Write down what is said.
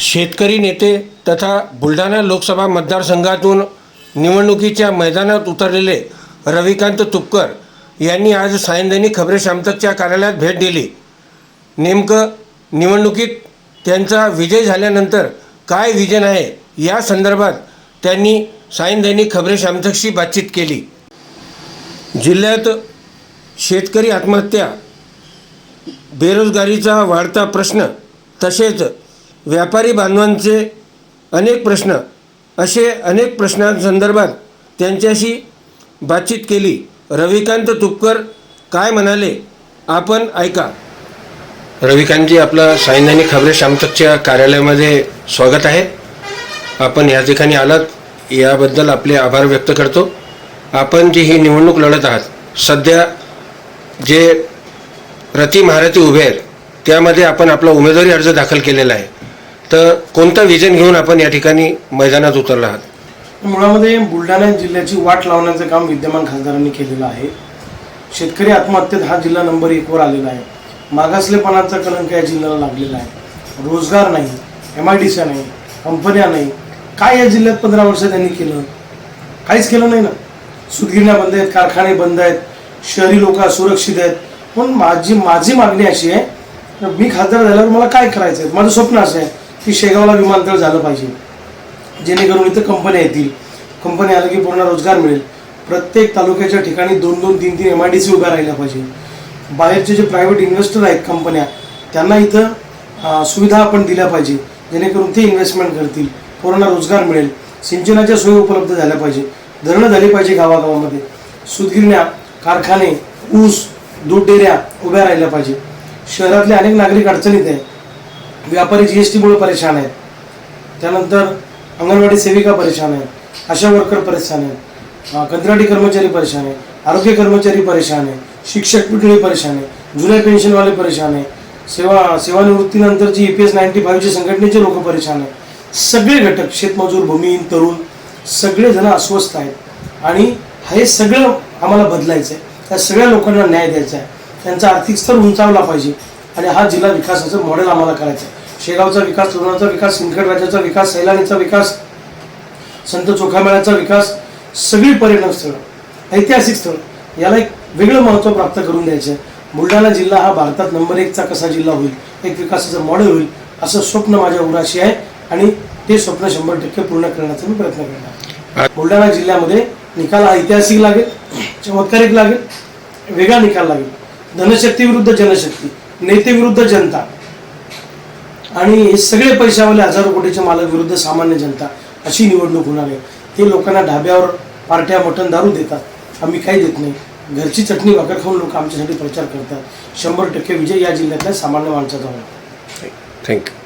शेतकरी नेते तथा बुलढाणा लोकसभा मतदारसंघातून निवडणुकीच्या मैदानात उतरलेले रविकांत तुपकर यांनी आज सायंदनी खबरे शामतकच्या कार्यालयात भेट दिली. नेमकं निवडणुकीत त्यांचा विजय झाल्यानंतर काय विजन आहे या संदर्भात त्यांनी सायंदैनिक खबरे शामतकशी बातचीत केली. जिल्ह्यात शेतकरी आत्महत्या बेरोजगारीचा वाढता प्रश्न तसेच व्यापारी बांधवांचे अनेक प्रश्न असे अनेक प्रश्नांसंदर्भात त्यांच्याशी बातचीत केली. रविकांत तुपकर काय म्हणाले? आपण ऐका. रविकांतजी आपलं सायंदानिक खबरे शामतकच्या कार्यालयामध्ये स्वागत आहे. आपण या ठिकाणी आलात याबद्दल आपले आभार व्यक्त करतो. आपण जी ही निवडणूक लढत आहात सध्या जे रती महारथी उभे आहेत त्यामध्ये आपण आपला उमेदवारी अर्ज दाखल केलेला आहे. तर कोणतं विजन घेऊन आपण या ठिकाणी मैदानात उतरला आहात? मुळामध्ये बुलढाणा जिल्ह्याची वाट लावण्याचं काम विद्यमान खासदारांनी केलेलं आहे. शेतकरी आत्महत्येत हा जिल्हा नंबर एकवर आलेला आहे. मागासलेपणाचा कलंक या जिल्ह्याला लागलेला आहे. रोजगार नाही एम आय डी सी नाही कंपन्या नाही. काय या जिल्ह्यात पंधरा वर्ष त्यांनी केलं? काहीच केलं नाही ना. सुतगिरण्या बंद आहेत कारखाने बंद आहेत शहरी लोक असुरक्षित आहेत. पण माझी माझी मागणी अशी आहे तर मी खासदार झाल्यावर मला काय करायचं आहे माझं स्वप्न असं आहे. की शेगावला विमानतळ झालं पाहिजे. जेणेकरून इथं कंपन्या येतील. कंपन्या आल्या की पूर्ण रोजगार मिळेल. प्रत्येक तालुक्याच्या ठिकाणी दोन दोन तीन तीन एम आय डी सी उभ्या राहिल्या पाहिजे. बाहेरचे जे प्रायव्हेट इन्व्हेस्टर आहेत कंपन्या त्यांना इथं सुविधा आपण दिल्या पाहिजे. जेणेकरून ते इन्व्हेस्टमेंट करतील. पूर्ण रोजगार मिळेल. सिंचनाच्या सोयी उपलब्ध झाल्या पाहिजे. धरणं झाली पाहिजे गावागावामध्ये. सुतगिरण्या कारखाने ऊस दूध डेऱ्या उभ्या राहिल्या पाहिजे. शहरातले अनेक नागरिक अडचणीत आहे व्यापारी जी एस टीमुळे परेशान आहेत. त्यानंतर अंगणवाडी सेविका परेशान आहेत. आशा वर्कर परेशान आहेत. कंत्राटी कर्मचारी परेशान आहे आरोग्य कर्मचारी परेशान आहे शिक्षक मंडळी परेशान आहे जुन्या पेन्शनवाले परेशान आहे सेवा सेवानिवृत्तीनंतरची ई पी एस नाईन्टी फाईव्हचे संघटनेचे लोक परेशान आहेत. सगळे घटक शेतमजूर भूमिहीन तरुण सगळे जण अस्वस्थ आहेत. आणि हे सगळं आम्हाला बदलायचं आहे त्या सगळ्या लोकांना न्याय द्यायचा आहे त्यांचा आर्थिक स्तर उंचावला पाहिजे. आणि हा जिल्हा विकासाचं मॉडेल आम्हाला करायचं आहे. शेगावचा विकास तरुणाचा विकास सिंदखेड राज्याचा विकास सैलानीचा विकास संत चोखामेळ्याचा विकास सगळी पर्यटन स्थळं ऐतिहासिक स्थळ याला एक वेगळं महत्त्व प्राप्त करून द्यायचं आहे. बुलढाणा जिल्हा हा भारतात नंबर एकचा कसा जिल्हा होईल एक विकासाचं मॉडेल होईल असं स्वप्न माझ्या उराशी आहे आणि ते स्वप्न शंभर टक्के पूर्ण करण्याचा मी प्रयत्न करणार बुलढाणा जिल्ह्यामध्ये निकाल हा ऐतिहासिक लागेल चमत्कारिक लागेल वेगळा निकाल लागेल. धनशक्ती विरुद्ध जनशक्ती. नेते विरुद्ध जनता. आणि हे सगळे पैशावाले हजारो कोटीचे मालक विरुद्ध सामान्य जनता अशी निवडणूक होणार आहे. ते लोकांना ढाब्यावर पार्ट्या मटण दारू देतात. आम्ही काही देत नाही. घरची चटणी भाकर खाऊन लोक आमच्यासाठी प्रचार करतात. शंभर टक्के विजय या जिल्ह्यातल्या सामान्य माणसाचा होणार. थँक्यू